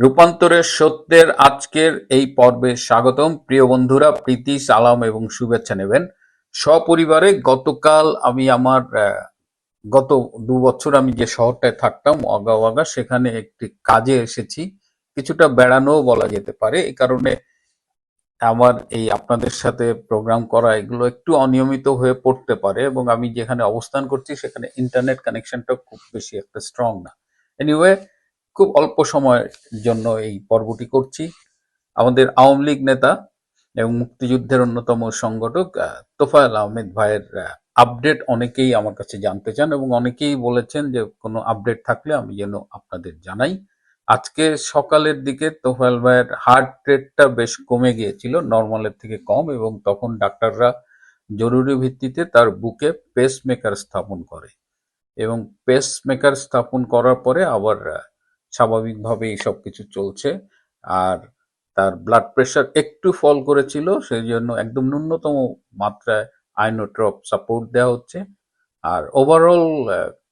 রূপান্তরের সত্যের আজকের এই পর্বে স্বাগতম। প্রিয় বন্ধুরা, প্রীতি, সালাম এবং শুভেচ্ছা নেবেন। সপরিবারে গতকাল আমি আমার গত দু বছর আমি যে শহরটায় থাকতাম ওয়াগা ওয়াগা সেখানে একটি কাজে এসেছি। কিছুটা বেড়ানোও বলা যেতে পারে। এই কারণে আমার এই আপনাদের সাথে প্রোগ্রাম করা এগুলো একটু অনিয়মিত হয়ে পড়তে পারে এবং আমি যেখানে অবস্থান করছি, সেখানে ইন্টারনেট কানেকশনটা খুব বেশি একটা স্ট্রং না। এনিওয়ে খুব অল্প সময়ের জন্য এই পর্বটি করছি। আমাদের আওয়ামী লীগ নেতা এবং মুক্তিযুদ্ধের অন্যতম সংগঠক তোফায়েল আহমেদ ভাইয়ের আপডেট অনেকেই আমার কাছে জানতে চান এবং অনেকেই বলেছেন যে কোনো আপডেট থাকলে আমি যেন আপনাদের জানাই। আজকে সকালের দিকে তোফায়েল ভাইয়ের হার্ট রেটটা বেশ কমে গিয়েছিল নর্মালের থেকে কম এবং তখন ডাক্তাররা জরুরি ভিত্তিতে তার বুকে পেস মেকার স্থাপন করে এবং পেস মেকার স্থাপন করার পরে আবার আহ, সব কিছু চলছে। আর তার ব্লাড প্রেশার একটু ফল করেছিল সেই জন্য একদম ন্যূনতম মাত্রায় আইনোট্রপ সাপোর্ট দেওয়া হচ্ছে। আর ওভারঅল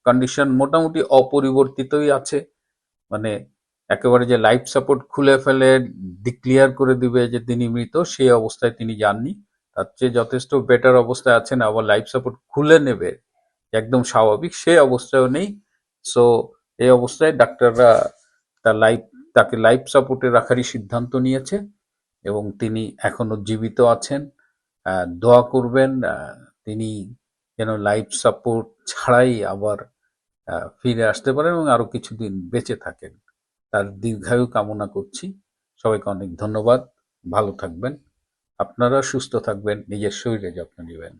কন্ডিশন মোটামুটি অপরিবর্তিতই আছে। মানে একেবারে যে লাইফ সাপোর্ট খুলে ফেলে ডিক্লিয়ার করে দিবে যে তিনি মৃত সেই অবস্থায় তিনি যাননি। তার চেয়ে যথেষ্ট বেটার অবস্থায় আছেন আবার লাইফ সাপোর্ট খুলে নেবে একদম স্বাভাবিক সেই অবস্থায়ও নেই। সো এই অবস্থায় ডাক্তাররা তার লাইফ তাকে লাইফ সাপোর্টে রাখারই সিদ্ধান্ত নিয়েছে এবং তিনি এখনও জীবিত আছেন। দোয়া করবেন তিনি যেন লাইফ সাপোর্ট ছাড়াই আবার ফিরে আসতে পারেন এবং আরও কিছুদিন বেঁচে থাকেন। তার দীর্ঘায়ু কামনা করছি। সবাইকে অনেক ধন্যবাদ। ভালো থাকবেন। আপনারা সুস্থ থাকবেন। নিজের শরীরে যত্ন নেবেন।